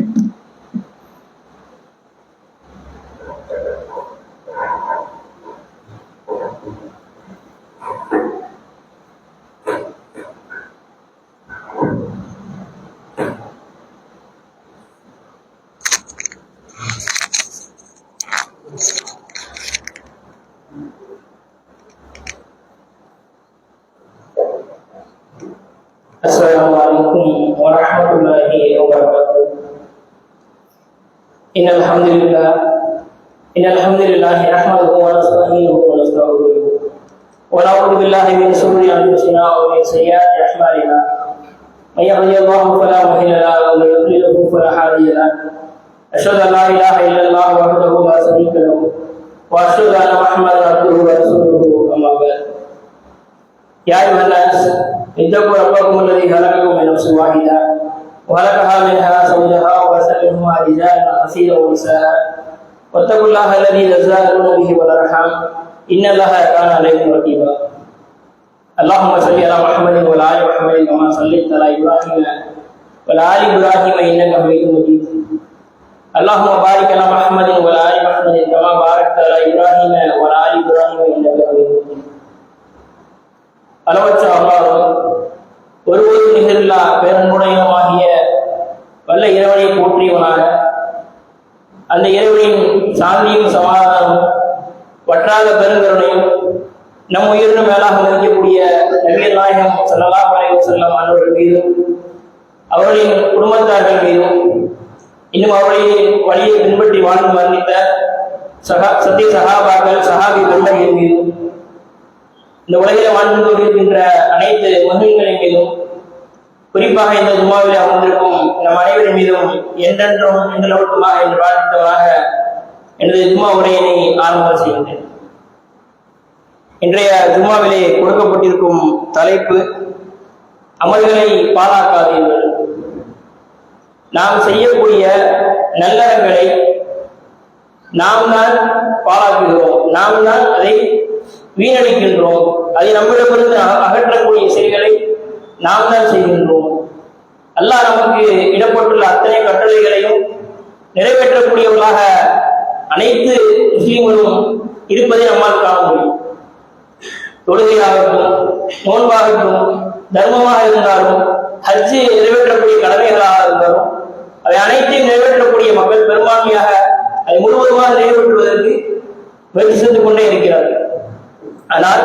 أعمالنا من يهده الله فلا مضل له ومن يضلله فلا هادي له. أشهد أن لا إله إلا الله وحده لا شريك له وأشهد أن محمدا عبده ورسوله أما بعد. يا أيها الناس اتقوا ربكم الذي خلقكم من نفس واحدة وخلقها منها زوجها وبث منهما رجالا كثيرا ونساء. واتقوا الله الذي تساءلون به والأرحام إن الله كان عليكم رقيبا. اللهم صل على محمد وعلى آل محمد كما صليت على إبراهيم وعلى آل إبراهيم إنك حميد مجيد اللهم بارك على محمد وعلى آل محمد كما باركت على إبراهيم وعلى آل إبراهيم إنك حميد مجيد அளவற்ற அல்லாஹ் ஒருவரும் நிகரில்லா பேரன்புடையமாகிய வல்ல இறைவனை போற்றியவனாக அந்த இறைவனின் சாந்தியும் சமாதானம் வற்றாத பெருங்கருணையும் நம் உயிரின மேலாக நிற்கக்கூடிய நபியல் நாயகம் ஸல்லல்லாஹு வரைவு வஸல்லம் அவர்கள் மீதும் அவர்களின் குடும்பத்தார்கள் மீதும் இன்னும் அவர்களின் வழியை பின்பற்றி வாழ்ந்து மரணித்த சகா சத்திய சகாபாக்கள் சகாபி தொண்டர்கள் மீதும் இந்த உலகில் வாழ்ந்து கொண்டிருக்கின்ற அனைத்து மகிழ்களின் மீதும் குறிப்பாக இந்த ஜுமாவில் அமர்ந்திருக்கும் நம் அனைவரின் மீதும் என்றென்றும் எங்களோட்டுமாக என்று பிரார்த்தித்தவனாக எனது ஜும்மா உரையினை ஆரம்பம் செய்கின்றேன். இன்றைய ஜும்மாவிலே கொடுக்கப்பட்டிருக்கும் தலைப்பு அமல்களை பாழாக்காதீர்கள். நாம் செய்யக்கூடிய நல்லறங்களை நாம் தான் பாழாக்குகிறோம். நாம் தான் அதை வீணடிக்கின்றோம். அதை நம்மிடமிருந்து அகற்றக்கூடிய செயல்களை நாம் தான் செய்கின்றோம். அல்லாஹ் நமக்கு இடப்பட்டுள்ள அத்தனை கட்டளைகளையும் நிறைவேற்றக்கூடியவர்களாக அனைத்து முஸ்லீம்களும் இருப்பதை நம்மால் காண முடியும். தொழுகையாகட்டும் நோன்பாகட்டும் தர்மமாக இருந்தாலும் ஹஜ்ஜி நிறைவேற்றக்கூடிய கடமைகளாக இருந்தாலும் அவை அனைத்தையும் நிறைவேற்றக்கூடிய மக்கள் பெரும்பான்மையாக அதை முழுவதுமாக நிறைவேற்றுவதற்கு முயற்சி செய்து கொண்டே இருக்கிறார்கள். ஆனால்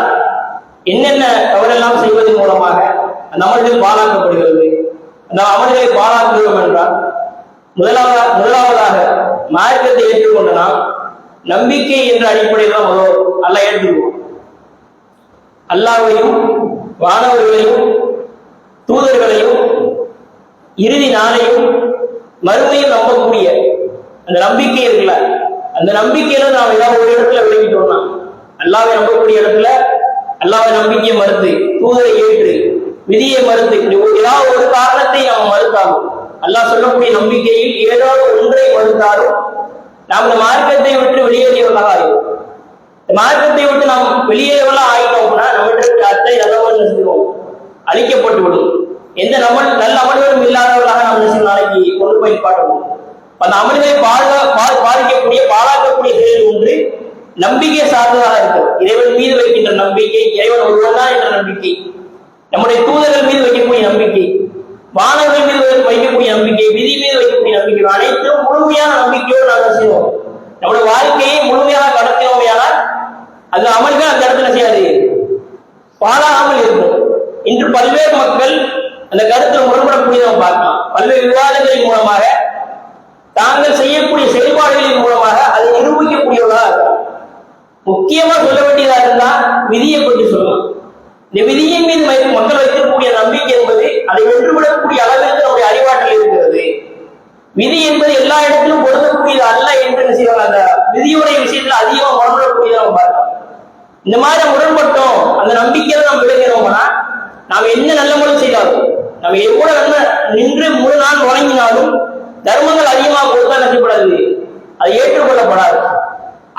என்னென்ன தவறெல்லாம் செய்வதன் மூலமாக அந்த அமல்கள் பாழாக்கப்படுகிறது? அந்த அமல்களை பாலாக்குகிறோம் என்றால் முதலாவதாக முதலாவதாக மார்க்கத்தை ஏற்றுக்கொண்டு நாம் நம்பிக்கை என்ற அடிப்படையில் தான் முதல் அல்ல ஏற்றுக்கொள்வோம். அல்லாவையும் வானவர்களையும் தூதர்களையும் இறுதி நாளையும் மறுமையும் நம்பக்கூடிய அந்த நம்பிக்கை இருக்குல்ல? அந்த நம்பிக்கையில நாம் ஏதாவது ஒரு இடத்துல விளங்கிட்டோம்னா அல்லாவை நம்பக்கூடிய இடத்துல அல்லாவை நம்பிக்கையை மறுத்து தூதரை ஏற்று விதியை மறுத்து ஏதாவது ஒரு காரணத்தை நாம் மறுத்தாலும் அல்லாஹ் சொல்லக்கூடிய நம்பிக்கையில் ஏதாவது ஒன்றை மறுத்தாலும் நாம் இந்த மார்க்கத்தை விட்டு வெளியேறியவர்களாக ஆகிறோம் இந்த மார்க்கத்தை விட்டு நாம் வெளியேறவெல்லாம் அழிக்கப்பட்டு விடும் எந்த நம்மள் நல்ல அமல்களும் இல்லாதவர்களாக நாம் என்ன நாளைக்கு கொண்டு போய் பாடுவோம் அந்த அமல்களை பாழ பாதிக்கக்கூடிய பாழாக்கக்கூடிய செயல் ஒன்று நம்பிக்கை சார்ந்ததாக இருக்கும். இறைவன் மீது வைக்கின்ற நம்பிக்கை இறைவன் ஒருவன் என்ற நம்பிக்கை. நம்முடைய தூதர்கள் மீது வைக்கக்கூடிய நம்பிக்கை வானவர்கள் மீது வைக்கக்கூடிய நம்பிக்கை விதி மீது வைக்கக்கூடிய நம்பிக்கை அனைத்தும் முழுமையான நம்பிக்கையோடு நாங்கள் செய்வோம்? நம்முடைய வாழ்க்கையை முழுமையாக கடத்தினோமையானால் அது அமல்கள் அந்த இடத்துல செய்யாது. பாழாமல் இன்று பல்வேறு மக்கள் அந்த கருத்தில் முரண்படக்கூடிய நம்ம பார்க்கலாம். பல்வேறு விவாதங்களின் மூலமாக தாங்கள் செய்யக்கூடிய செயல்பாடுகளின் மூலமாக அதை நிரூபிக்கக்கூடியவர்களாக இருக்கலாம் முக்கியமா சொல்ல வேண்டியதாக இருந்தா விதியை பற்றி சொல்லலாம் இந்த விதியின் மீது மக்கள் வைக்கக்கூடிய நம்பிக்கை என்பது அதை வென்றுவிடக்கூடிய அளவிற்கு நம்முடைய அறிவாற்றல் இருக்கிறது. விதி என்பது எல்லா இடத்திலும் பொருந்தக்கூடியது அல்ல என்று என்ன செய்வாங்க அந்த விதியுடைய விஷயத்துல அதிகமா முரண்படக்கூடியதை நம்ம பார்க்கலாம். இந்த மாதிரி முரண்பட்டோம் அந்த நம்பிக்கையில நம்ம விளங்கிறோம்னா நாம் என்ன நல்ல முறை செய்தாலும் நம்ம எவ்வளவு நன்மை நின்று முழு நாள் வழங்கினாலும் தர்மங்கள் அதிகமாக கொடுத்தா நசிப்படாது அது ஏற்றுக்கொள்ளப்படாது.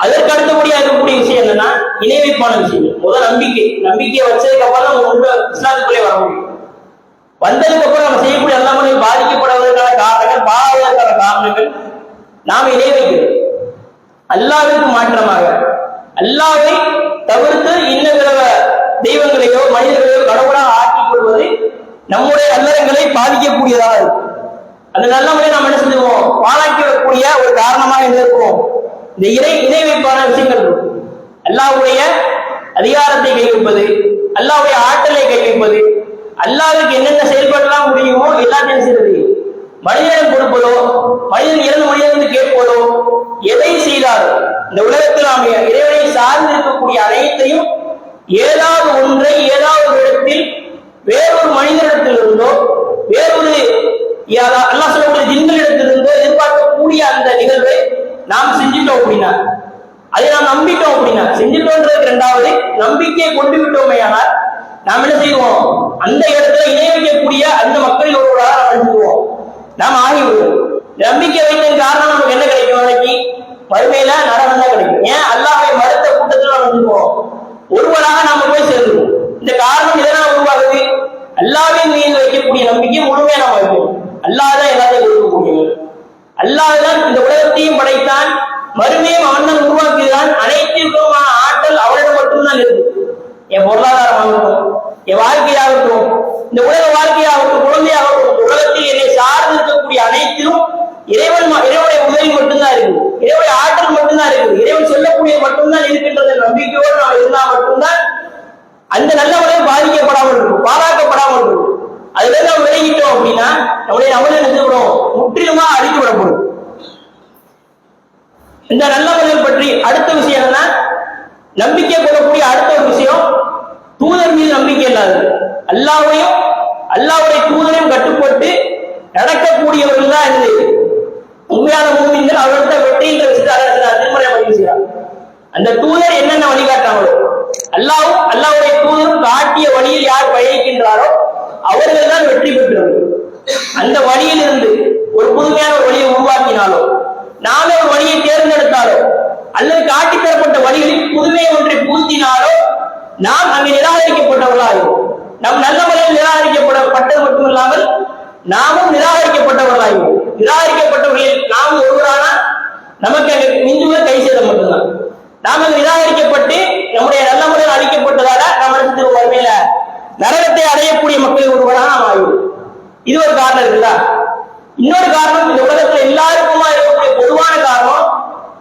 அதற்கு அடுத்தபடியாக இருக்கக்கூடிய விஷயம் என்னன்னா இணை வைப்பான விஷயம். முதல் நம்பிக்கை. நம்பிக்கையை வச்சதுக்கு அப்புறம் நம்ம உள்ள இஸ்லாத்துக்குள்ளே வர முடியும். வந்ததுக்கு அப்புறம் நம்ம செய்யக்கூடிய எல்லாமே பாதிக்கப்படுவதற்கான நாம் இணை வைக்கிறோம் அல்லாவிற்கு மாற்றமாக. அல்லாவை தவிர்த்து இன்ன பிற தெய்வங்களையோ மனிதர்களையோ கடவுளாக கொள்வது நம்முடைய நல்லறங்களை பாதிக்கக்கூடியதாக இருக்கும் அந்த நல்ல முறையை நாம் என்ன செஞ்சுவோம் பாழாக்கி வரக்கூடிய ஒரு காரணமாக என்ன இருக்கும் இந்த இறை இணை வைப்பான விஷயங்கள். இருக்கும் அதிகாரத்தை கைவிப்பது அல்லாவுடைய ஆற்றலை கைவிப்பது அல்லாவுக்கு என்னென்ன செயல்பாடுலாம் முடியுமோ எல்லாத்தையும் செய்வது? மனிதனிடம் கொடுப்பதோ மனிதன் இறந்து மனிதன் கேட்பதோ எதை செய்தாலும் இந்த உலகத்தில் நாம் இறைவனை சார்ந்து இருக்கக்கூடிய அனைத்தையும் ஏதாவது ஒன்றை ஏதாவது ஒரு இடத்தில் வேறொரு மனிதனிடத்திலிருந்தோ வேறொரு அல்லா அல்லாஹ் சொல்லக்கூடிய ஜின்களிடத்திலிருந்தோ எதிர்பார்க்கக்கூடிய அந்த நிகழ்வை நாம் செஞ்சிட்டோம் அப்படின்னா அதை நாம் நம்பிட்டோம் அப்படின்னா செஞ்சிட்டோன்றது இரண்டாவது நம்பிக்கையை கொண்டு விட்டோமே ஆனால் நாம் என்ன செய்வோம்? அந்த இடத்துல இணை வைக்கக்கூடிய அந்த மக்களில் ஒருவராக நாம் அழிஞ்சுவோம் நாம் ஆகிவிடுவோம். நம்பிக்கை வைத்ததன் காரணம் நமக்கு என்ன கிடைக்கும் நாளைக்கு? மறுமையில நரகம் தான் கிடைக்கும். ஏன்? அல்லாஹை மறுத்த கூட்டத்தில் நாம் அழிஞ்சுவோம் ஒருவராக நாம போய் சேர்ந்துருவோம் இந்த காரணம் இதனால் உருவாகுது அல்லாவின் மீது வைக்கக்கூடிய நம்பிக்கை முழுமையா நாம் வைப்போம் அல்லாதான் எல்லாத்தையும் கொடுக்கக்கூடியவர். அல்லாதான் இந்த உலகத்தையும் படைத்தான் மறுமையும் அவன் தான் உருவாக்குகிறான் அனைத்திற்குமான ஆற்றல் அவனிடம் மட்டும்தான் இருக்கு. என் பொருளாதாரம் ஆகட்டும் என் வாழ்க்கையாகட்டும் இந்த உலக வாழ்க்கையாகட்டும் குழந்தையாகட்டும் உலகத்தில் என்னை சார்ந்து இருக்கக்கூடிய அனைத்திலும் இறைவன் இறைவனுடைய உதவி மட்டும்தான் இருக்கு. இறைவனுடைய ஆற்றல் மட்டும்தான் இருக்கு. இறைவன் சொல்லக்கூடிய மட்டும்தான் இருக்கின்றது. நம்பிக்கையோடு நாம் இருந்தால் மட்டும்தான் அந்த நல்ல முறையில் பாதிக்கப்படாமல் இருக்கும் பாராக்கப்படாமல் இருக்கும். அதுல இருந்து நம்ம விலகிட்டோம் அப்படின்னா நம்முடைய நம்மளே நினைச்சுக்கிறோம் முற்றிலுமா அழிக்கப்படப்படும் இந்த நல்ல முறைகள் பற்றி அடுத்த விஷயம் என்னன்னா நம்பிக்கை கொள்ளக்கூடிய அடுத்த ஒரு விஷயம் தூதர் மீது நம்பிக்கை இல்லாதது. அல்லாவையும் அல்லாவுடைய தூதரையும் கட்டுப்பட்டு நடக்கக்கூடியவர்கள் தான் இது. உண்மையான மூமின்கள் அவர்கிட்ட வெற்றின்ற விஷயத்தை திருமணம் பதிவு செய்யறாங்க அந்த தூதர் என்னென்ன வழிகாட்டாங்களோ அல்லாவும் அல்லாவுடைய தூதரும் காட்டிய வழியில் யார் பயணிக்கின்றாரோ அவர்கள் தான் வெற்றி பெற்றவர்கள். அந்த வழியில் இருந்து ஒரு புதுமையான ஒரு வழியை உருவாக்கினாலோ நாமே ஒரு வழியை தேர்ந்தெடுத்தாலோ அல்லது காட்டி தரப்பட்ட வழிகளில் புதுமை ஒன்றை பூத்தினாலோ நாம் அங்கே நிராகரிக்கப்பட்டவர்களாகும் நம் நல்ல முறையில் நிராகரிக்கப்படப்பட்டது மட்டுமில்லாமல் நாமும் நிராகரிக்கப்பட்டவர்களாகும் நிராகரிக்கப்பட்டவர்களில் நாம் ஒருவரான நமக்கு அங்கு மிஞ்சுவ கை சேதம் மட்டும்தான். நாம நிராகரிக்கப்பட்டு நம்முடைய நல்ல முறையில் அழிக்கப்பட்டதால நம்ம நினைச்சிட்டு வறுமையில? நரகத்தை அடையக்கூடிய மக்கள் ஒருவராக நாம் ஆகும் இது ஒரு காரணம் இருக்குதா? இன்னொரு காரணம் இந்த உலகத்துல எல்லாருக்குமா இருக்கக்கூடிய பொதுவான காரணம்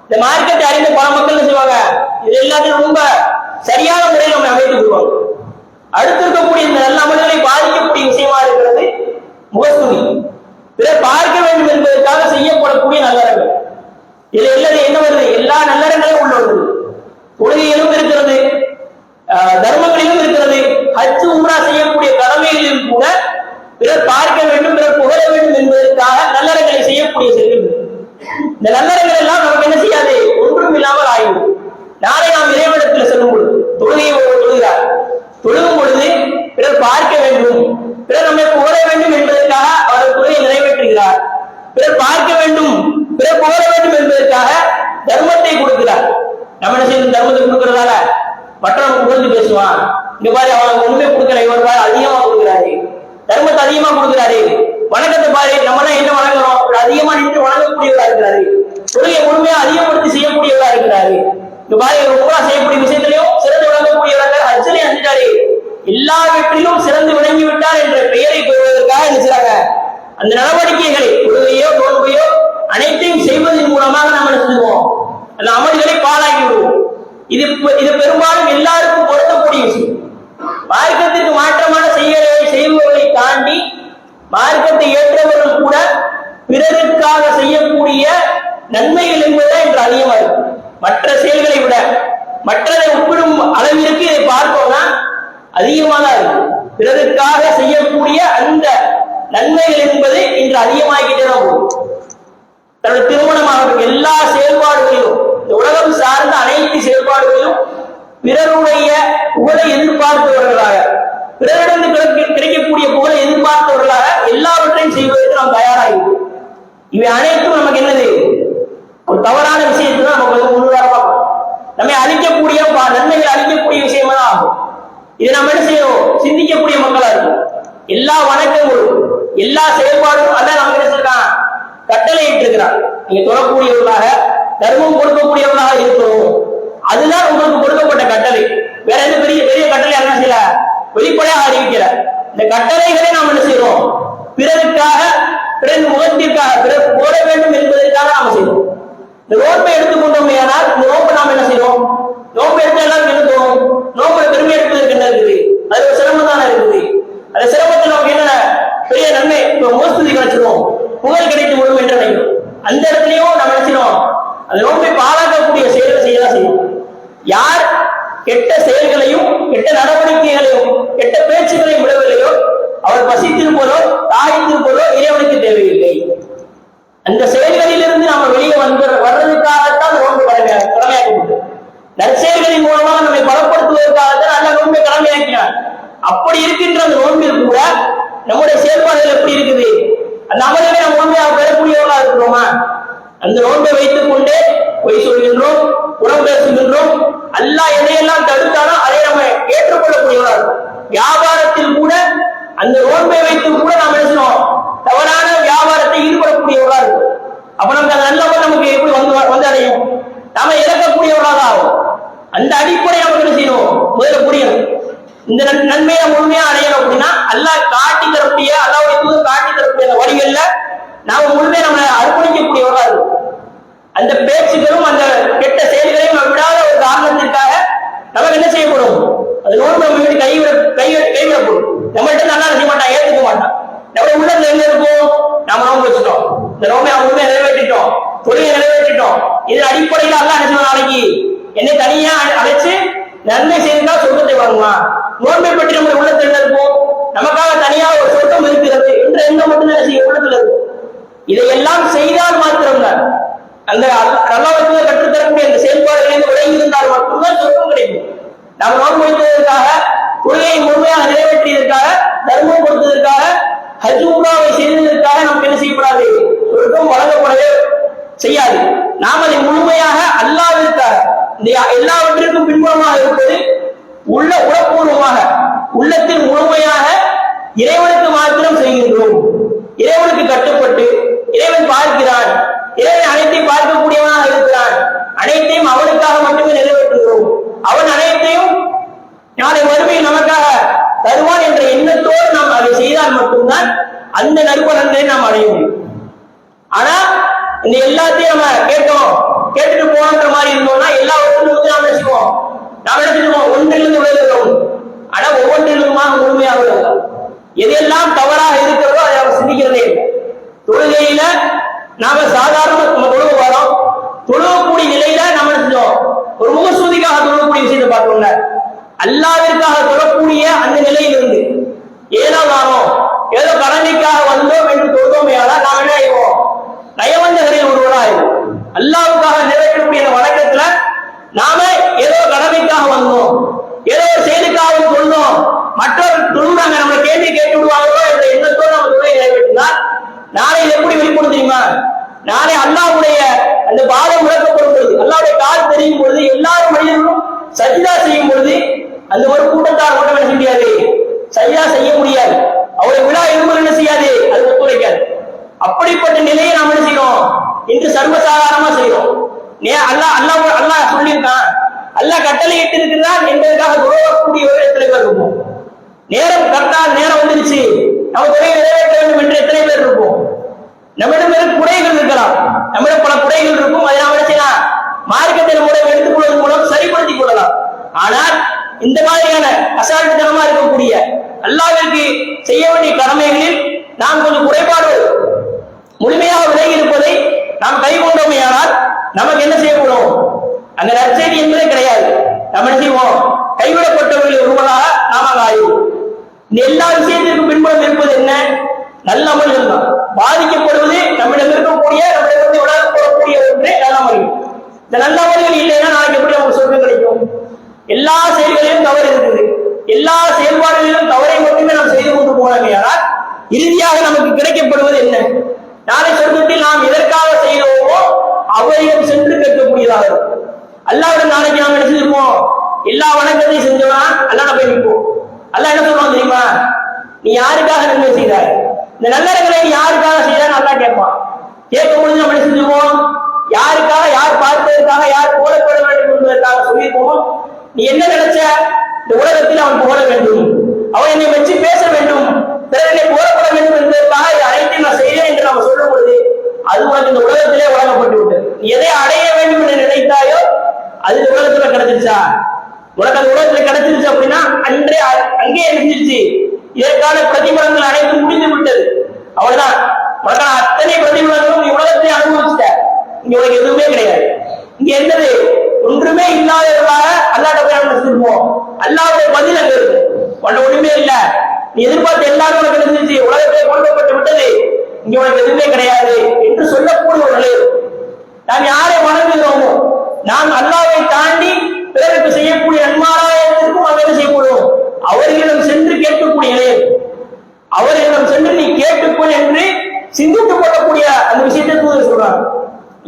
இந்த மார்க்கெட்டை அறிந்த பல மக்கள் செய்வாங்க? இது எல்லாத்தையும் ரொம்ப சரியான முறையில் நம்ம அமைத்து விடுவாங்க. அடுத்து இருக்கக்கூடிய இந்த நல்ல அமல்களை பாதிக்கக்கூடிய விஷயமா இருக்கிறது முகஸ்துதி. பிறர் பார்க்க வேண்டும் என்பதற்காக செய்யப்படக்கூடிய நல்லறங்கள். இதுல எல்லாரும் என்ன வருது எல்லா நல்லறங்களையும் உள்ள வருது தொழுகையிலும் இருக்கிறது? தர்மங்களிலும் இருக்கிறது? ஹஜ் உம்ரா செய்யக்கூடிய கடமைகளிலும் கூட பிறர் பார்க்க வேண்டும் பிறர் புகழ வேண்டும் என்பதற்காக நல்லறங்களை செய்யக்கூடிய செயல்கள் இந்த நல்லறங்கள் எல்லாம் நமக்கு என்ன செய்யாது? ஒன்றும் இல்லாமல் ஆயிடும் நாளை நாம் இறைவனத்தில் செல்லும் பொழுது தொழுகையை ஒருவர் தொழுகிறார். தொழுகும் பொழுது பிறர் பார்க்க வேண்டும். பிறர் நம்மை புகழ வேண்டும் என்பதற்காக அவர் தொழுகை நிறைவேற்றுகிறார். பிறர் பார்க்க வேண்டும் பிறர் புகழ வேண்டும் என்பதற்காக தர்மத்தை கொடுக்கிறார். நம்ம என்ன தர்மத்தை கொடுக்கறதால மற்றவங்க புகழ்ந்து பேசுவான். இந்த மாதிரி அவனுக்கு ஒண்ணுமே கொடுக்கல. இவர் பாரு அதிகமா கொடுக்குறாரு. தர்மத்தை அதிகமா கொடுக்குறாரு. வணக்கத்தை பாரு நம்ம தான் என்ன வணங்குறோம்? அதிகமா நின்று வணங்கக்கூடியவரா இருக்கிறாரு. தொழுகை முழுமையா அதிகப்படுத்தி செய்யக்கூடியவரா இருக்கிறாரு. இந்த மாதிரி இவர் செய்யக்கூடிய விஷயத்திலையும் சிறந்து விளங்கக்கூடியவராக ஹஜ்ஜனை அஞ்சிட்டாரு. எல்லாவற்றிலும் சிறந்து விளங்கி விட்டார் என்ற பெயரை பெறுவதற்காக என்ன அந்த நடவடிக்கைகளை தொழுகையோ நோன்பையோ அனைத்தையும் செய்வதன் மூலமாக நாம் என்ன செஞ்சுவோம் அந்த அமல்களை பாழாக்கி விடுவோம். இது பெ- இது பெரும்பாலும் எல்லாருக்கும் பொருந்தக்கூடிய விஷயம். மார்க்கத்திற்கு மாற்றமான செயல்களை செய்பவர்களை தாண்டி மார்க்கத்தை ஏற்றவர்கள் கூட பிறருக்காக செய்யக்கூடிய நன்மைகள் என்பது இன்று அதிகமா இருக்கு. மற்ற செயல்களை விட மற்றதை ஒப்பிடும் அளவிற்கு இதை பார்ப்போம்னா அதிகமாக இருக்கும் பிறருக்காக செய்யக்கூடிய அந்த நன்மைகள் என்பது இன்று அதிகமாகிட்டே தான் போகும் தன்னுடைய திருமணமாகட்டும் எல்லா செயல்பாடுகளிலும் உலகம் சார்ந்த அனைத்து செயல்பாடுகளிலும் பிறருடைய புகழை எதிர்பார்த்தவர்களாக பிறரிடம் கிடைக்கக்கூடிய புகழை எதிர்பார்த்தவர்களாக எல்லாவற்றையும் செய்வதற்கு நாம் தயாராகிறோம் இவை அனைத்தும் நமக்கு என்னது? ஒரு தவறான விஷயத்தை தான் நமக்கு வந்து முன்னுதாரணமா நம்மை அழிக்கக்கூடிய ப- நன்மைகளை அழிக்கக்கூடிய விஷயமா தான் ஆகும். இதை நம்ம என்ன செய்யணும்? சிந்திக்கக்கூடிய மக்களா இருக்கும் எல்லா வணக்கங்களும் எல்லா செயல்பாடும் அதான் நமக்கு என்ன சொல்றான் கட்டளை இருக்கிறான் நீங்க தொழக்கூடியவர்களாக தர்மம் கொடுக்கக்கூடியவனாக இருக்கிறோம் அதுதான் உங்களுக்கு கொடுக்கப்பட்ட கட்டளை. வேற எந்த பெரிய பெரிய கட்டளை என்ன செய்யல? வெளிப்படையாக அறிவிக்கல. இந்த கட்டளைகளை நாம் என்ன செய்யறோம்? பிறருக்காக பிறர் முகத்திற்காக பிறர் போட வேண்டும் என்பதற்காக நாம் செய்யறோம். இந்த நோன்பை எடுத்துக்கொண்டோம் ஆனால் இந்த நோன்பை நாம் என்ன செய்யறோம்? நோன்பு எடுத்து எல்லாரும் என்ன நோன்பை பெருமை எடுப்பதற்கு என்ன இருக்குது? அது ஒரு சிரமம் தானே இருக்குது? அந்த சிரமத்தில் நமக்கு என்ன பெரிய நன்மை இப்போ கிடைச்சிடும் புகழ் கிடைத்து விடும் என்று நினைக்கிறோம். அந்த இடத்துலயும் நம்ம நினைச்சிடும் அந்த நோன்பை பாழாக்கக்கூடிய செயல்களை செய்யதான் செய்யும். யார் கெட்ட செயல்களையும் கெட்ட நடவடிக்கைகளையும் கெட்ட பேச்சுகளையும் விடவில்லையோ அவர் பசித்திருப்பதோ தாய்த்திருப்பதோ இறைவனுக்கு தேவையில்லை. அந்த செயல்களிலிருந்து நாம வெளியே வந்து வர்றதுக்காகத்தான் அந்த நோன்பு கடமையாக கடமையாக்கப்பட்டது நற்செயல்களின் மூலமாக நம்மை பலப்படுத்துவதற்காகத்தான் நல்ல நோன்பை கடமையாக்கினார் அப்படி இருக்கின்ற அந்த நோன்பில் கூட நம்முடைய செயல்பாடுகள் எப்படி இருக்கு அந்த அமல்களை நம்ம நோன்பையாக பெறக்கூடியவர்களா இருக்கிறோமா அந்த நோன்பை வைத்துக் கொண்டே பொய் சொல்கின்றோம் புறம் பேசுகின்றோம் அல்லாஹ் எதையெல்லாம் தடுத்தாலும் அதை நம்ம ஏற்றுக்கொள்ளக்கூடியவர்களா இருக்கும் வியாபாரத்தில் கூட அந்த நோன்பை வைத்து கூட நாம் பேசணும் தவறான வியாபாரத்தை ஈடுபடக்கூடியவர்களா இருக்கும் அப்ப நமக்கு அந்த நல்லவன் நமக்கு எப்படி வந்து வந்து அடையும் நாம இறக்கக்கூடியவர்களாக ஆகும் அந்த அடிப்படை நமக்கு என்ன செய்யணும் முதல்ல புரியணும் இந்த நன்- நன்மையை முழுமையா அடையணும் அப்படின்னா அல்லாஹ் காட்டி தரக்கூடிய அல்லாவுடைய தூதர் காட்டி தரக்கூடிய அந்த வழிகள்ல நாம முழுமையா நம்ம அர்ப்பணிக்கக்கூடியவர்களா இருக்கும் அந்த பேச்சுகளும் அந்த கெட்ட செயல்களையும் நம்ம விடாத ஒரு காரணத்திற்காக நமக்கு என்ன செய்யப்படும் அது நோன்பு நம்ம வீட்டு கைவிட கை கைவிடப்படும் நம்மள்ட்ட நல்லா செய்ய மாட்டான் ஏத்துக்க மாட்டான் நம்ம உள்ளத்துல என்ன இருக்கும் நாம நோன்பு வச்சுட்டோம் இந்த நோம்பை நம்ம நிறைவேற்றிட்டோம். தொழிலை நிறைவேற்றிட்டோம். இதன் அடிப்படையில் அல்ல என்ன நாளைக்கு? என்னை தனியா அழைச்சு நன்மை செய்திருந்தா சொர்க்கத்தை வாங்குவான் நோன்பை பற்றி நம்ம உள்ளத்தில் என்ன இருக்கும்? நமக்காக தனியாக ஒரு சொர்க்கம் இருக்கிறது என்ற எண்ணம் மட்டும் செய்ய செய்யும்? இருக்கும். இதையெல்லாம் செய்தால் மாத்திரம்தான் அந்த நல்லவர்கள் கற்றுத்தரக்கூடிய அந்த செயல்பாடுகளிலிருந்து விலகி இருந்தால் மட்டும்தான் சொர்க்கம் கிடைக்கும். நாம் நோன்பு வைத்ததற்காக கொள்கையை முழுமையாக நிறைவேற்றியதற்காக தர்மம் கொடுத்ததற்காக ஹஜ் உம்ராவை செய்ததற்காக நமக்கு என்ன செய்யப்படாது? சொர்க்கம் வழங்கப்படவே செய்யாது. நாம் அதை முழுமையாக அல்லாவிற்காக இந்த எல்லாவற்றிற்கும் பின்புறமாக இருப்பது உள்ள உளப்பூர்வமாக உள்ளத்தில் முழுமையாக இறைவனுக்கு மாத்திரம் செய்கின்றோம். இறைவனுக்கு கட்டுப்பட்டு இறைவன் பார்க்கிறான். இறைவன் அனைத்தையும் பார்க்கக்கூடியவனாக இருக்கிறான் அனைத்தையும் அவனுக்காக மட்டுமே நிறைவேற்றுகிறோம் அவன் அனைத்தையும் நாளை மறுமையில் நமக்காக தருவான் என்ற எண்ணத்தோடு நாம் அதை செய்தால் மட்டும்தான் அந்த நற்பலன்களை நாம் அடைய முடியும். ஆனா இந்த எல்லாத்தையும் நம்ம கேட்டோம். கேட்டுட்டு போனன்ற மாதிரி இருந்தோம்னா எல்லா ஒன்றிலும் வந்து நாம செய்வோம்? நாம் நினைச்சிருவோம் ஒன்றிலிருந்து விளைவுகிறோம் ஆனா ஒவ்வொன்றிலுமா முழுமையாக விளைவுகிறோம் எதெல்லாம் தவறாக இருக்கிறதோ அதை நம்ம சிந்திக்கிறதே தொழுகையில நாம சாதாரண நம்ம வரோம். தொழுவக்கூடிய நிலையில நம்ம செஞ்சோம்? ஒரு முகசூதிக்காக தொழக்கூடிய விஷயத்தை பார்க்கணும்ல. அல்லாவிற்காக தொழக்கூடிய அந்த நிலையிலிருந்து ஏதோ நாமோ ஏதோ கடமைக்காக வந்தோம் என்று தொழுதோமையால நாம் என்ன ஆயிடுவோம் நயவஞ்சகரில் ஒருவராயிரும் அல்லாவுக்காக நிறைவேற்றக்கூடிய அந்த வணக்கத்துல நாம ஏதோ கடமைக்காக வந்தோம் ஏதோ ஒரு செயலுக்காக தொழுதோம் மற்றவர் தொழுறாங்க நம்மளை கேள்வி கேட்டு விடுவாங்களோ என்ற எண்ணத்தோடு நம்ம தொழிலை நிறைவேற்றினால் நாளை இது முடியுமா? நாளை அல்லாவுடைய அந்த பாதம் விளக்கப்படும் பொழுது அல்லாவுடைய கால் தெரியும் பொழுது எல்லாரும் மனிதர்களும் சஜிதா செய்யும் பொழுது அந்த ஒரு கூட்டத்தார் மட்டும் என்ன செய்ய முடியாது. சஜிதா செய்ய முடியாது. அவருடைய விழா எதுவும் என்ன செய்யாது? அது ஒத்துழைக்காது. அப்படிப்பட்ட நிலையை நாம் என்ன செய்யறோம்? இன்று சர்வசாதாரணமா செய்யறோம். நே அல்லா அல்லா அல்லா சொல்லியிருக்கான். அல்லா கட்டளை இட்டு இருக்கிறான் என்பதற்காக உருவக்கூடிய ஒரு இடத்துல இருக்கும் நேரம் கரெக்டா நேரம் வந்துருச்சு. நம்ம ஒரே நிறைவேற்ற வேண்டும் என்று எத்தனை பேர் இருப்போம் நம்மிடம் இரு குறைகள் இருக்கலாம். நம்மிடம் பல குறைகள் இருக்கும். அதை நாம் என்ன செய்யலாம்? மார்க்கத்தின் மூலம் எடுத்துக்கொள்வதன் மூலம் சரிப்படுத்திக் கொள்ளலாம். ஆனால் இந்த மாதிரியான அசாட்டுத்தனமா இருக்கக்கூடிய அல்லாவிற்கு செய்ய வேண்டிய கடமைகளில் நாம் கொஞ்சம் குறைபாடு முழுமையாக விலகி இருப்பதை நாம் கை கொண்டோமையானால் நமக்கு என்ன செய்யப்படும் அந்த நற்செய்தி என்பதே கிடையாது. நம்ம என்ன செய்வோம்? கைவிடப்பட்டவர்களில் ஒருவராக நாம ஆய்வோம் இந்த எல்லா விஷயத்திற்கும் பின்புறம் இருப்பது என்ன? நல்ல அமல்கள் தான் பாதிக்கப்படுவது நம்மிடம் இருக்கக்கூடிய நம்மிடமிருந்து விலக போடக்கூடிய ஒன்றே நல்ல அமல்கள். இந்த நல்ல அமல்கள் இல்லைன்னா நாளைக்கு எப்படி நமக்கு சொர்க்கம் கிடைக்கும்? எல்லா செயல்களிலும் தவறு இருக்குது. எல்லா செயல்பாடுகளிலும் தவறை மட்டுமே நாம் செய்து கொண்டு போனோமே ஆனால் இறுதியாக நமக்கு கிடைக்கப்படுவது என்ன? நாளை சொர்க்கத்தில் நாம் எதற்காக செய்தோமோ அவரிடம் சென்று கேட்கக்கூடியதாக இருக்கும். அல்லாவிடம் நாளைக்கு நாம் என்ன செஞ்சிருப்போம் எல்லா வணக்கத்தையும் செஞ்சோம்னா அல்லா போய் நிற்போம். அல்ல என்ன சொல்லுவான் தெரியுமா? நீ யாருக்காக நன்மை செய்தாரு இந்த நல்லறங்களை யாருக்காக செய்தா நல்லா கேட்பான். கேட்கும் பொழுது நம்ம செஞ்சுவோம் யாருக்காக யார் பார்த்ததற்காக யார் போடப்பட வேண்டும் என்பதற்காக சொல்லியிருப்போம் நீ என்ன நினைச்ச? இந்த உலகத்தில் அவன் புகழ வேண்டும். அவன் என்னை வச்சு பேச வேண்டும். பிறர் என்னை போடப்பட வேண்டும் என்பதற்காக இதை அனைத்தையும் நான் செய்தேன் என்று நாம் சொல்லும் பொழுது அது உனக்கு இந்த உலகத்திலே வழங்கப்பட்டு விட்டது நீ எதை அடைய வேண்டும் என்று நினைத்தாயோ அது இந்த உலகத்துல கிடைச்சிருச்சா? உனக்கு அந்த உலகத்துல கிடைச்சிருச்சு அப்படின்னா அன்றே அங்கேயே இருந்துருச்சு. இதற்கான பிரதிபலங்கள் அனைத்தும் முடிந்து விட்டது. அவ்வளவுதான். உனக்கான அத்தனை பிரதிபலங்களும் நீ உலகத்தை அனுபவிச்சிட்ட இங்க உனக்கு எதுவுமே கிடையாது. இங்க என்னது? ஒன்றுமே இல்லாதவர்களாக அல்லாட்ட போய் அனுபவிச்சிருப்போம் அல்லாவுடைய பதில் அங்க இருக்கு. உன்ன ஒண்ணுமே இல்ல. நீ எதிர்பார்த்த எல்லாரும் உனக்கு இருந்துச்சு உலகத்தை கொடுக்கப்பட்டு விட்டது. இங்க உனக்கு எதுவுமே கிடையாது என்று சொல்லக்கூடிய ஒரு நிலை. நாம் யாரை வணங்குகிறோமோ நாம் அல்லாவை தாண்டி பிறருக்கு செய்யக்கூடிய நன்மாராயத்திற்கும் நாம் என்ன செய்யப்படுவோம் அவர்களிடம் சென்று கேட்கக்கூடிய நிலையம் அவர்களிடம் சென்று நீ கேட்டுக்கொள் என்று சிந்தித்துக் கொள்ளக்கூடிய அந்த விஷயத்தை தூதர் சொல்றாங்க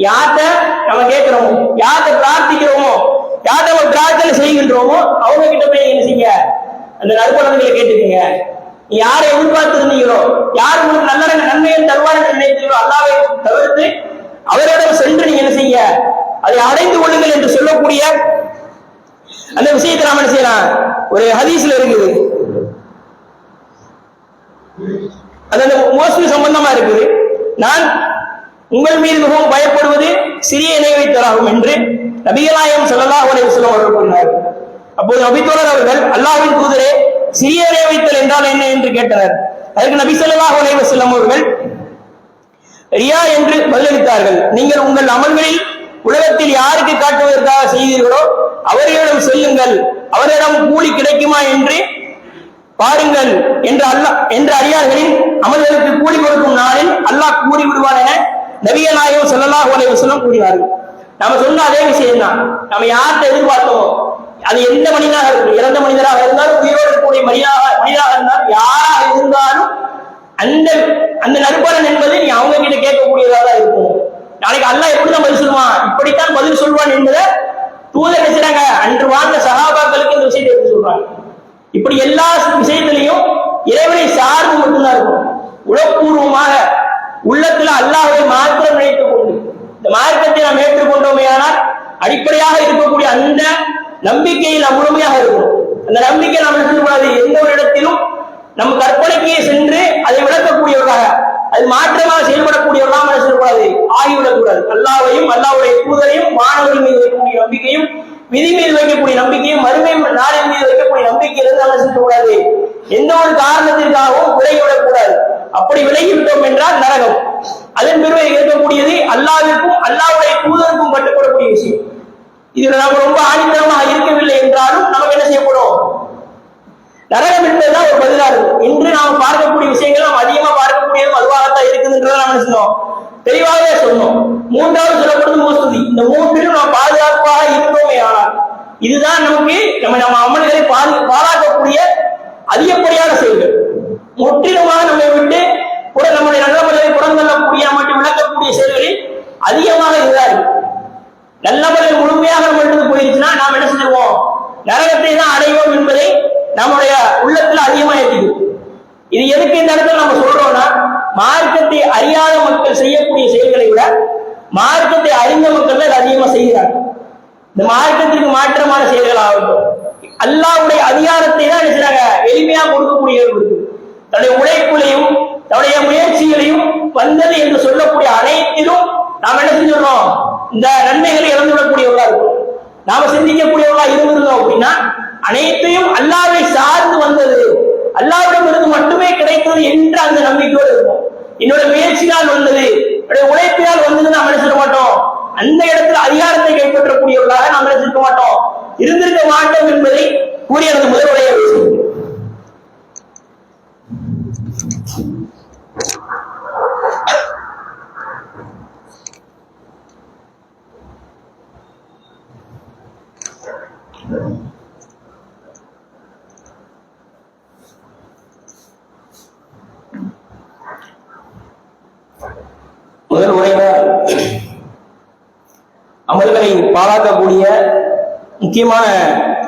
யார்கிட்ட நம்ம கேட்கிறோமோ யார்கிட்ட பிரார்த்திக்கிறோமோ யார்கிட்ட நம்ம பிரார்த்தனை செய்கின்றோமோ அவங்க கிட்ட போய் என்ன செய்யுங்க? அந்த நற்பலன்களை கேட்டுக்கங்க. நீ யாரை எதிர்பார்த்திருந்தீங்களோ யார் உங்களுக்கு நல்ல நன்மையை தருவார் என்று நினைத்தீங்களோ அல்லாவை தவிர்த்து அவரிடம் சென்று நீங்க என்ன செய்ய அதை அடைந்து கொள்ளுங்கள் என்று சொல்லக்கூடிய அந்த விஷயத்தை நாம என்ன செய்யலாம்? ஒரு ஹதீஸ்ல இருக்குது. அது அந்த மோசடி சம்பந்தமா இருக்குது. நான் உங்கள் மீது மிகவும் பயப்படுவது சிறிய இணைவைத்தலாகும் என்று நபிகளாயம் செல்லல்லா அலைஹி வஸல்லம் அவர்கள் கூறினார் அப்போது நபித்தோழர் அவர்கள் அல்லாவின் தூதரே சிறிய நினைவைத்தல் என்றால் என்ன? என்று கேட்டனர். அதற்கு நபி ஸல்லல்லாஹு அலைஹி வஸல்லம் அவர்கள் ரியா என்று பதிலளித்தார்கள். நீங்கள் உங்கள் அமல்களில் உலகத்தில் யாருக்கு காட்டுவதற்காக செய்தீர்களோ அவர்களிடம் செல்லுங்கள். அவரிடம் கூலி கிடைக்குமா என்று பாருங்கள் என்று அல்லாஹ் என்று அறியார்களின் அமல்களுக்கு கூலி கொடுக்கும் நாளில் அல்லாஹ் கூறி விடுவான் என நபிய நாயகம் ஸல்லல்லாஹு அலைஹி கூறினார்கள். நாம சொன்ன அதே விஷயம் தான் நம்ம யார்கிட்ட எதிர்பார்த்தோம் அது எந்த மனிதனாக இருக்கும் இறந்த மனிதராக இருந்தாலும் உயிரோடு இருக்கக்கூடிய மனிதனாக மனிதராக இருந்தாலும் யாராக இருந்தாலும் அந்த அந்த நற்பலன் என்பது நீ அவங்க கிட்ட கேட்கக்கூடியதாக இருக்கும். நாளைக்கு அல்லா எப்படிதான் பதில் சொல்லுவான்? இப்படித்தான் பதில் சொல்வான் என்பதை தூதர் நினைச்சாங்க அன்று வாழ்ந்த சகாபாக்களுக்கு இந்த விஷயத்தை எடுத்து சொல்றாங்க. இப்படி எல்லா விஷயத்திலையும் இறைவனை சார்ந்து மட்டும்தான் இருக்கும். உளப்பூர்வமாக உள்ளத்துல அல்லாஹை மாத்திரம் நினைத்துக் கொண்டு இந்த மார்க்கத்தை நாம் ஏற்றுக்கொண்டோமே ஆனால் அடிப்படையாக இருக்கக்கூடிய அந்த நம்பிக்கையில் நாம் முழுமையாக இருக்கும் அந்த நம்பிக்கை நாம் எடுத்துக்கூடாது எந்த ஒரு இடத்திலும் நம் கற்பனைக்கே சென்று அதை விளக்கக்கூடியவர்களாக அது மாற்றமாக செயல்படக்கூடியவர்களாக என்ன செய்யக்கூடாது ஆகிவிடக்கூடாது அல்லாவையும் அல்லாவுடைய தூதரையும் மாணவர்கள் மீது வைக்கக்கூடிய நம்பிக்கையும் விதி மீது வைக்கக்கூடிய நம்பிக்கையும் மறுமை நாளின் மீது வைக்கக்கூடிய நம்பிக்கையிலிருந்து நம்ம செய்யக்கூடாது எந்த ஒரு காரணத்திற்காகவும் விலகிவிடக்கூடாது அப்படி விலகிவிட்டோம் என்றால் நரகம். அதன் பிறகு இருக்கக்கூடியது அல்லாவிற்கும் அல்லாவுடைய தூதருக்கும் கட்டுப்படக்கூடிய விஷயம். இதுல நம்ம ரொம்ப ஆணித்தரமாக இருக்கவில்லை என்றாலும் நமக்கு என்ன செய்யப்படும்? நரகம் என்பதுதான் ஒரு பதிலா இருக்கும் இன்று நாம் பார்க்கக்கூடிய விஷயங்கள் நாம் அதிகமா பார்க்கக்கூடியதும் அதுவாகத்தான் இருக்குதுன்றதை நாம் சொன்னோம். தெளிவாகவே சொன்னோம். மூன்றாவது சொல்லப்படுது மோசடி இந்த மூன்றிலும் நாம் பாதுகாப்பாக இருந்தோமே ஆனால் இதுதான் நமக்கு நம்ம நம்ம அமல்களை பாது பாராட்டக்கூடிய அதிகப்படியான செயல்கள். முற்றிலுமாக நம்மை விட்டு கூட நம்முடைய நல்லமலை புறந்தள்ளக்கூடிய மட்டும் விளக்கக்கூடிய செயல்களில் அதிகமாக இதுதான் நல்ல நல்லவர்கள் முழுமையாக நம்ம எடுத்து போயிருச்சுன்னா நாம் என்ன செஞ்சிருவோம் நரகத்தை தான் அடைவோம் என்பதை நம்முடைய உள்ளத்துல அதிகமா ஏற்றிக்கும் இது எதுக்கு இந்த இடத்துல நம்ம சொல்றோம்னா மார்க்கத்தை அறியாத மக்கள் செய்யக்கூடிய செயல்களை விட மார்க்கத்தை அறிந்த மக்கள் தான் அதிகமா செய்கிறாங்க. இந்த மார்க்கத்திற்கு மாற்றமான செயல்கள் ஆகட்டும். அல்லாவுடைய அதிகாரத்தை தான் நினைச்சாங்க எளிமையா கொடுக்கக்கூடிய தன்னுடைய உழைப்புலையும் தன்னுடைய முயற்சிகளையும் வந்தது என்று சொல்லக்கூடிய அனைத்திலும் நாம் என்ன செஞ்சிடறோம்? இந்த நன்மைகளை இழந்துவிடக்கூடியவர்களா இருக்கும் நாம சிந்திக்கக்கூடியவர்களா இருந்திருந்தோம் அப்படின்னா அனைத்தையும் அல்லாவை சார்ந்து வந்தது அல்லாவிடம் இருந்து மட்டுமே கிடைத்தது என்ற அந்த நம்பிக்கையோடு இருக்கும் என்னோட முயற்சியால் வந்தது என்னுடைய உழைப்பினால் வந்தது நாம் நினைச்சிட மாட்டோம்? அந்த இடத்துல அதிகாரத்தை கைப்பற்றக்கூடியவர்களாக நாம் நினைச்சிருக்க மாட்டோம்? இருந்திருக்க மாட்டோம் என்பதை கூறிய எனது உடைய விஷயம் முதல் உரையில அமல்களை பாழாக்கக்கூடிய முக்கியமான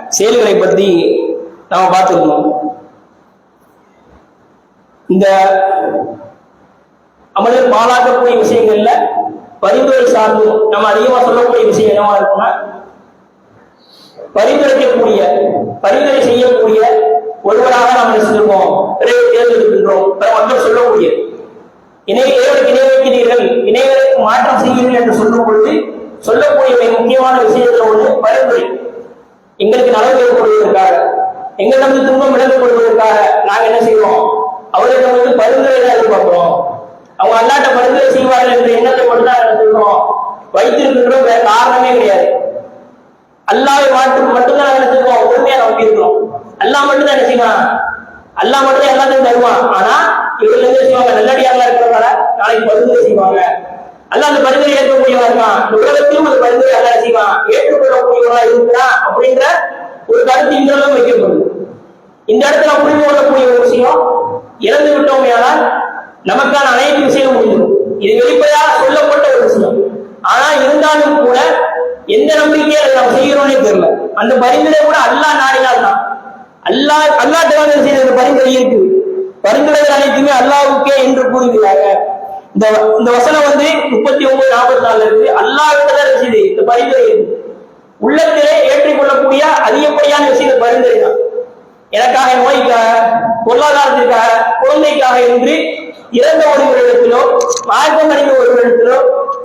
செயல்களை பற்றி நாம பார்த்துக்கணும் இந்த அமல்கள் பாழாக்கக்கூடிய விஷயங்கள்ல பரிந்துரை சார்ந்தும் நம்ம அதிகமா சொல்லக்கூடிய விஷயம் என்னவா இருக்கும்னா பரிந்துரைக்கக்கூடிய பரிந்துரை செய்யக்கூடிய ஒருவராக நாம் நினைச்சிருக்கோம் தேர்ந்தெடுக்கின்றோம் மக்கள் சொல்லக்கூடிய இணை இணை வைக்கிறீர்கள் இணைவருக்கு மாற்றம் செய்கிறீர்கள் என்று சொல்லும் பொழுது சொல்லக்கூடிய முக்கியமான விஷயத்துல ஒன்று பரிந்துரை. எங்களுக்கு நலவு ஏற்படுவதற்காக எங்களிடம் துன்பம் விலகப் நாங்க என்ன செய்வோம்? அவர்களிடம் வந்து பரிந்துரை தான் எதிர்பார்க்கிறோம். அவங்க அல்லாட்ட பரிந்துரை செய்வார்கள் என்ற எண்ணத்தை மட்டும் தான் என்ன வைத்திருக்கின்றோம் வேற காரணமே கிடையாது. அல்லாவை மாற்றுக்கு மட்டும்தான் நாங்க என்ன செய்வோம்? உண்மையா நம்பி இருக்கிறோம் அல்லா மட்டும் தான் என்ன செய்வான்? அல்லாஹ் மட்டும் எல்லாத்தையும் தருவான். ஆனா இவர்கள் என்ன செய்வாங்க? நல்லடியாரா இருக்கிறவங்கள நாளைக்கு பரிந்துரை செய்வாங்க. அல்ல அந்த பரிந்துரை ஏற்கக்கூடியவா இருக்கான். இந்த உலகத்திலும் அந்த பரிந்துரை அல்ல செய்வான்? ஏற்றுக்கொள்ளக்கூடியவரா இருக்கிறான் அப்படின்ற ஒரு கருத்து இந்த அளவு வைக்கப்படுது இந்த இடத்துல புரிந்து கொள்ளக்கூடிய ஒரு விஷயம் இறந்து விட்டோம் ஆனால் நமக்கான அனைத்து விஷயம் முடிஞ்சிடும். இது வெளிப்படையாக சொல்லப்பட்ட ஒரு விஷயம். ஆனா இருந்தாலும் கூட எந்த நம்பிக்கையை நாம் செய்கிறோம்னே தெரியல. அந்த பரிந்துரை கூட அல்லாஹ் நாடினால் தான் அல்லாஹ் அல்லா தலைவர் செய்த இந்த பரிந்துரை இருக்கு. பரிந்துரைகள் அனைத்துமே அல்லாவுக்கே என்று கூறுகிறாங்க. இந்த இந்த வசனம் வந்து முப்பத்தி ஒன்பது நாற்பத்தி நாலுல இருக்கு. அல்லாஹ் தான் செய்து இந்த பரிந்துரை இருக்கு. உள்ளத்திலே ஏற்றுக்கொள்ளக்கூடிய அதிகப்படியான விஷயம் பரிந்துரை தான். எனக்காக நோய்க்காக பொருளாதாரத்திற்காக குழந்தைக்காக என்று இறந்த ஒருவரிடத்திலோ மார்க்கம் அடைந்த ஒருவரிடத்திலோ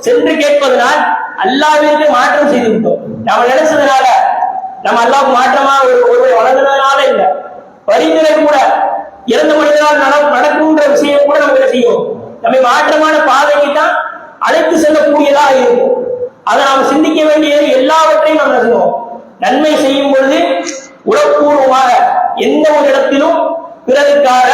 சென்று கேட்பதனால் அல்லாவிற்கு மாற்றம் செய்து விட்டோம் நாம் நினைச்சதுனால நம்ம எல்லாம் மாற்றமா ஒரு ஒருவரை வளர்ந்ததுனால இல்ல. பரிந்துரை கூட இறந்த மனிதனால் நட- நடக்கும்ன்ற விஷயம் கூட நமக்கு செய்யும் நம்மை மாற்றமான பாதைக்கு தான் அழைத்து செல்லக்கூடியதா இருக்கும். அதை நாம் சிந்திக்க வேண்டியது எல்லாவற்றையும் நாம் நடந்தோம் செய்வோம்? நன்மை செய்யும் பொழுது உடற்பூர்வமாக எந்த ஒரு இடத்திலும் பிறருக்காக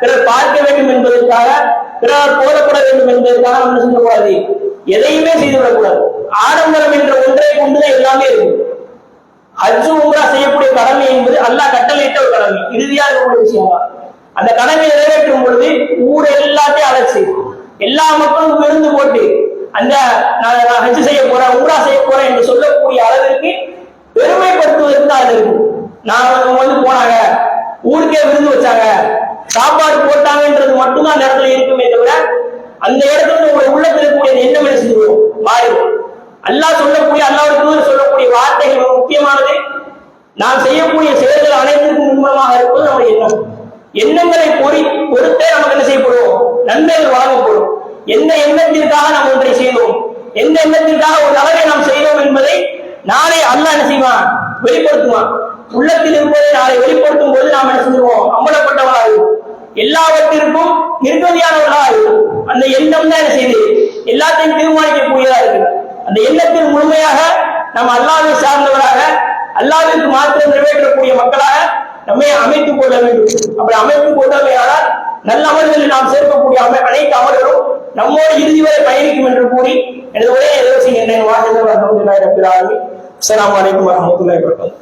பிறர் பார்க்க வேண்டும் என்பதற்காக பிறர் போதப்பட வேண்டும் என்பதற்காக நம்ம செய்யக்கூடாது? எதையுமே செய்துவிடக்கூடாது. ஆடம்பரம் என்ற ஒன்றை கொண்டுதான் எல்லாமே இருக்கும். ஹஜ்ஜு உம்ரா செய்யக்கூடிய கடமை என்பது அல்லாஹ் கட்டளையிட்ட ஒரு கடமை. இறுதியாக இருக்கக்கூடிய விஷயம் தான். அந்த கடமையை நிறைவேற்றும் பொழுது ஊர் எல்லாத்தையும் அழைச்சு எல்லா மக்களும் விருந்து போட்டு அந்த நான் நான் ஹஜ் செய்ய போறேன் உம்ரா செய்ய போறேன் என்று சொல்லக்கூடிய அளவிற்கு பெருமைப்படுத்துவதற்கு தான் அது நான் அவங்க வந்து போனாங்க ஊருக்கே விருந்து வச்சாங்க சாப்பாடு போட்டாங்கன்றது மட்டும்தான் அந்த இடத்துல இருக்குமே தவிர அந்த இடத்துல உங்களுடைய உள்ளத்தில் இருக்கக்கூடிய எண்ணம் என்ன செஞ்சுவிடும் மாறிடும் அல்லாஹ் சொல்லக்கூடிய அல்லாஹ் சொல்லக்கூடிய வார்த்தைகள் மிக முக்கியமானது. நாம் செய்யக்கூடிய செயல்கள் அனைத்திற்கும் முன்பமாக இருப்பது நம்முடைய எண்ணம். எண்ணங்களை பொறி பொறுத்தே நமக்கு என்ன செய்யப்படுவோம்? நன்மைகள் வழங்கப்படும் எந்த எண்ணத்திற்காக நாம் ஒன்றை செய்தோம்? எந்த எண்ணத்திற்காக ஒரு அளவை நாம் செய்தோம் என்பதை நாளை அல்லாஹ் என்ன செய்வான்? வெளிப்படுத்துவான். உள்ளத்தில் இருப்பதை நாளை வெளிப்படுத்தும் போது நாம் என்ன செஞ்சுவோம் அம்பலப்பட்டவர்களாக இருக்கும் எல்லாவற்றிற்கும் நிர்மதியானவர்களாக இருக்கும் அந்த எண்ணம் தான் என்ன செய்யுது எல்லாத்தையும் தீர்மானிக்கக்கூடியதா இருக்கிறது அந்த எண்ணத்தில் முழுமையாக நாம் அல்லாவை சார்ந்தவராக அல்லாவிற்கு மாத்திரம் நிறைவேற்றக்கூடிய மக்களாக நம்மை அமைத்துக் கொள்ள வேண்டும். அப்படி அமைத்துக் கொண்டவையானால் நல்ல அமல்களில் நாம் சேர்க்கக்கூடிய அமை அனைத்து அமல்களும் நம்மோடு இறுதி வரை பயணிக்கும் என்று கூறி எனது ஒரே நிறைவு செய்கின்றேன். வாழ்க்கை அலமதுல்லாஹி ரப்பில் ஆலமீன். அஸ்ஸலாமு அலைக்கும் வரஹ்மத்துல்லாஹி வபரகாத்துஹு.